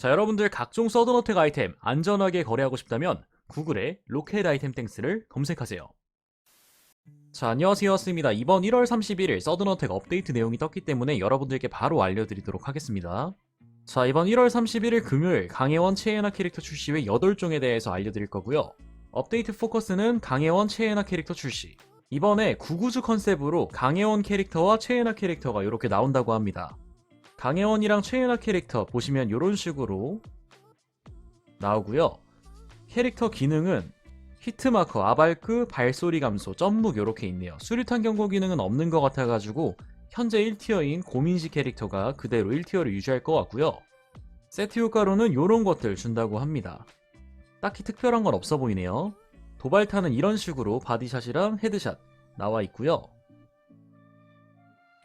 자, 여러분들 각종 서든어택 아이템 안전하게 거래하고 싶다면 구글에 로켓 아이템 땡스를 검색하세요. 자, 안녕하세요. 스입니다. 이번 1월 31일 서든어택 업데이트 내용이 떴기 때문에 여러분들께 바로 알려드리도록 하겠습니다. 자, 이번 1월 31일 금요일 강혜원 최애나 캐릭터 출시 외 8종에 대해서 알려드릴 거고요. 업데이트 포커스는 강혜원 최애나 캐릭터 출시. 이번에 구구주 컨셉으로 강혜원 캐릭터와 최애나 캐릭터가 이렇게 나온다고 합니다. 강혜원이랑 최애나 캐릭터 보시면 이런 식으로 나오고요. 캐릭터 기능은 히트마커, 아발크, 발소리 감소, 점묵 이렇게 있네요. 수류탄 경고 기능은 없는 것 같아가지고 현재 1티어인 고민시 캐릭터가 그대로 1티어를 유지할 것 같고요. 세트 효과로는 이런 것들 준다고 합니다. 딱히 특별한 건 없어 보이네요. 도발탄은 이런 식으로 바디샷이랑 헤드샷 나와 있고요.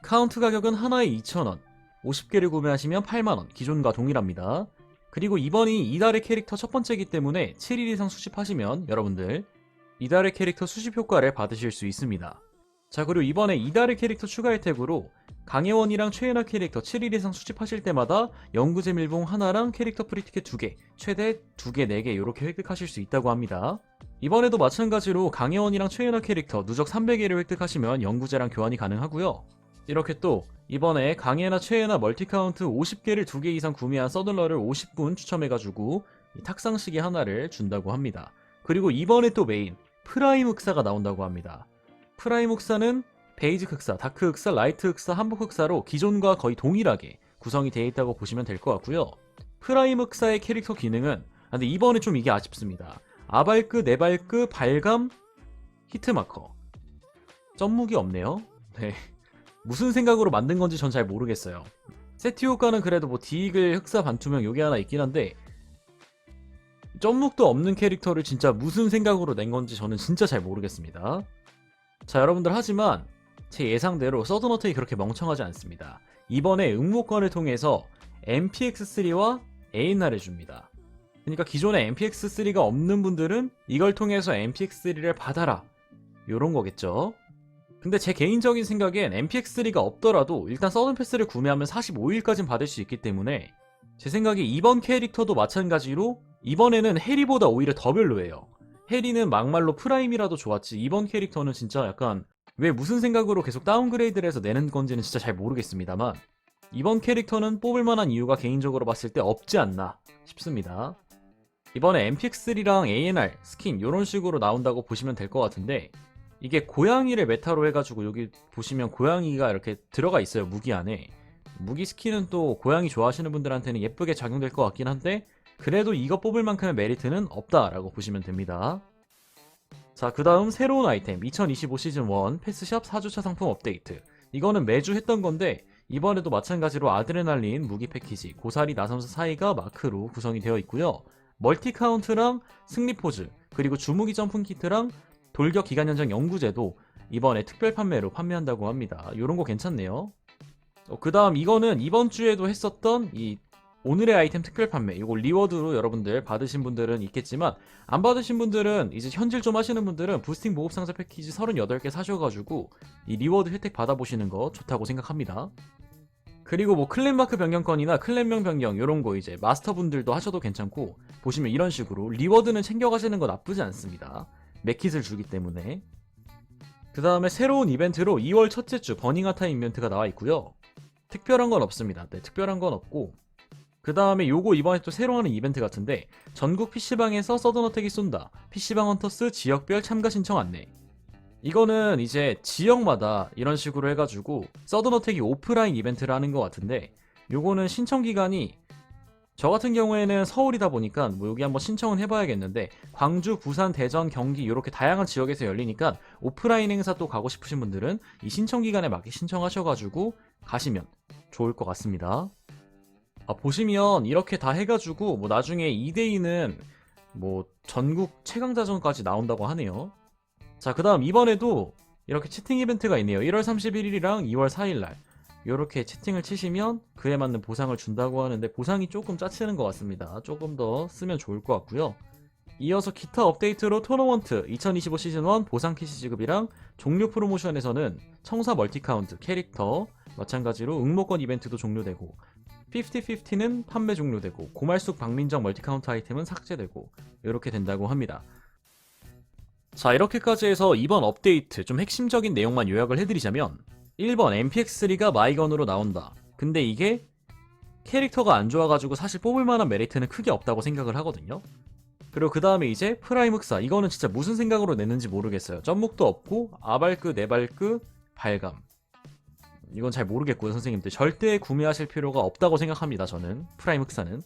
카운트 가격은 하나에 2,000원, 50개를 구매하시면 8만원, 기존과 동일합니다. 그리고 이번이 이달의 캐릭터 첫 번째이기 때문에 7일 이상 수집하시면 여러분들 이달의 캐릭터 수집 효과를 받으실 수 있습니다. 자 그리고 이번에 이달의 캐릭터 추가 혜택으로 강혜원이랑 최애나 캐릭터 7일 이상 수집하실 때마다 영구제 밀봉 하나랑 캐릭터 프리티켓 2개, 최대 2개, 4개 이렇게 획득하실 수 있다고 합니다. 이번에도 마찬가지로 강혜원이랑 최애나 캐릭터 누적 300개를 획득하시면 영구제랑 교환이 가능하고요. 이렇게 또 이번에 강예나 최애나 멀티카운트 50개를 2개 이상 구매한 서들러를 50분 추첨해가지고 이 탁상시계 하나를 준다고 합니다. 그리고 이번에 또 메인 프라임 흑사가 나온다고 합니다. 프라임 흑사는 베이직 흑사, 다크 흑사, 라이트 흑사, 한복 흑사로 기존과 거의 동일하게 구성이 되어 있다고 보시면 될 것 같고요. 프라임 흑사의 캐릭터 기능은 아, 근데 이번에 좀 이게 아쉽습니다. 아발크, 네발크, 발감, 히트마커. 점묵이 없네요. 네. 무슨 생각으로 만든 건지 전 잘 모르겠어요. 세트 효과는 그래도 뭐 디익을 흑사 반투명 요게 하나 있긴 한데 점묵도 없는 캐릭터를 진짜 무슨 생각으로 낸 건지 저는 진짜 잘 모르겠습니다. 자 여러분들 하지만 제 예상대로 서든어택이 그렇게 멍청하지 않습니다. 이번에 응모권을 통해서 MPX3와 ANR을 줍니다. 그러니까 기존에 MPX3가 없는 분들은 이걸 통해서 MPX3를 받아라. 요런 거겠죠. 근데 제 개인적인 생각엔 MPX3가 없더라도 일단 서든 패스를 구매하면 45일까지는 받을 수 있기 때문에 제 생각에 이번 캐릭터도 마찬가지로 이번에는 해리보다 오히려 더 별로예요. 해리는 막말로 프라임이라도 좋았지 이번 캐릭터는 진짜 약간 왜 무슨 생각으로 계속 다운그레이드를 해서 내는 건지는 진짜 잘 모르겠습니다만 이번 캐릭터는 뽑을 만한 이유가 개인적으로 봤을 때 없지 않나 싶습니다. 이번에 MPX3랑 ANR, 스킨 이런 식으로 나온다고 보시면 될 것 같은데 이게 고양이를 메타로 해가지고 여기 보시면 고양이가 이렇게 들어가 있어요 무기 안에. 무기 스킨은 또 고양이 좋아하시는 분들한테는 예쁘게 작용될 것 같긴 한데 그래도 이거 뽑을 만큼의 메리트는 없다라고 보시면 됩니다. 자 그 다음 새로운 아이템. 2025 시즌 1 패스샵 4주차 상품 업데이트. 이거는 매주 했던 건데 이번에도 마찬가지로 아드레날린 무기 패키지 고사리 나섬사 사이가 마크로 구성이 되어 있고요. 멀티 카운트랑 승리 포즈 그리고 주무기 점프 키트랑 돌격 기간 연장 연구제도 이번에 특별 판매로 판매한다고 합니다. 이런 거 괜찮네요. 어, 그 다음 이거는 이번 주에도 했었던 이 오늘의 아이템 특별 판매 이거 리워드로 여러분들 받으신 분들은 있겠지만 안 받으신 분들은 이제 현질 좀 하시는 분들은 부스팅 보급 상자 패키지 38개 사셔가지고 이 리워드 혜택 받아보시는 거 좋다고 생각합니다. 그리고 뭐 클랜 마크 변경권이나 클랜명 변경 이런 거 이제 마스터분들도 하셔도 괜찮고 보시면 이런 식으로 리워드는 챙겨가시는 거 나쁘지 않습니다. 맥킷을 주기 때문에. 그 다음에 새로운 이벤트로 2월 첫째 주 버닝아 타임 이벤트가 나와 있고요. 특별한 건 없습니다. 네 특별한 건 없고. 그 다음에 요거 이번에 또 새로 하는 이벤트 같은데 전국 PC방에서 서든어택이 쏜다. PC방 헌터스 지역별 참가 신청 안내. 이거는 이제 지역마다 이런 식으로 해가지고 서든어택이 오프라인 이벤트를 하는 것 같은데 요거는 신청 기간이 저 같은 경우에는 서울이다 보니까 뭐 여기 한번 신청은 해봐야겠는데 광주, 부산, 대전, 경기 이렇게 다양한 지역에서 열리니까 오프라인 행사 또 가고 싶으신 분들은 이 신청 기간에 맞게 신청하셔가지고 가시면 좋을 것 같습니다. 아, 보시면 이렇게 다 해가지고 뭐 나중에 2대2는 뭐 전국 최강자전까지 나온다고 하네요. 자, 그 다음 이번에도 이렇게 채팅 이벤트가 있네요. 1월 31일이랑 2월 4일날. 이렇게 채팅을 치시면 그에 맞는 보상을 준다고 하는데 보상이 조금 짜치는 것 같습니다. 조금 더 쓰면 좋을 것 같고요. 이어서 기타 업데이트로 토너먼트 2025 시즌1 보상 캐시 지급이랑 종료 프로모션에서는 청사 멀티카운트 캐릭터 마찬가지로 응모권 이벤트도 종료되고 50-50는 판매 종료되고 고말숙 박민정 멀티카운트 아이템은 삭제되고 이렇게 된다고 합니다. 자 이렇게까지 해서 이번 업데이트 좀 핵심적인 내용만 요약을 해드리자면 1번 MPX3가 마이건으로 나온다. 근데 이게 캐릭터가 안 좋아가지고 사실 뽑을 만한 메리트는 크게 없다고 생각을 하거든요. 그리고 그 다음에 이제 프라임 흑사. 이거는 진짜 무슨 생각으로 냈는지 모르겠어요. 점목도 없고 아발크, 네발크, 발감. 이건 잘 모르겠고요 선생님들. 절대 구매하실 필요가 없다고 생각합니다 저는. 프라임 흑사는.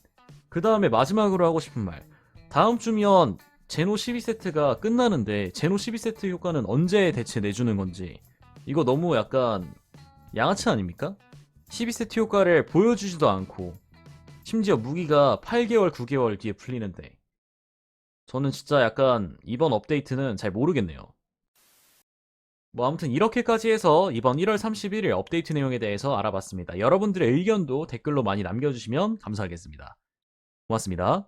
그 다음에 마지막으로 하고 싶은 말. 다음 주면 제노 12세트가 끝나는데 제노 12세트 효과는 언제 대체 내주는 건지 이거 너무 약간 양아치 아닙니까? 12세트 효과를 보여주지도 않고 심지어 무기가 8개월 9개월 뒤에 풀리는데 저는 진짜 약간 이번 업데이트는 잘 모르겠네요 뭐 아무튼 이렇게까지 해서 이번 1월 31일 업데이트 내용에 대해서 알아봤습니다. 여러분들의 의견도 댓글로 많이 남겨주시면 감사하겠습니다. 고맙습니다.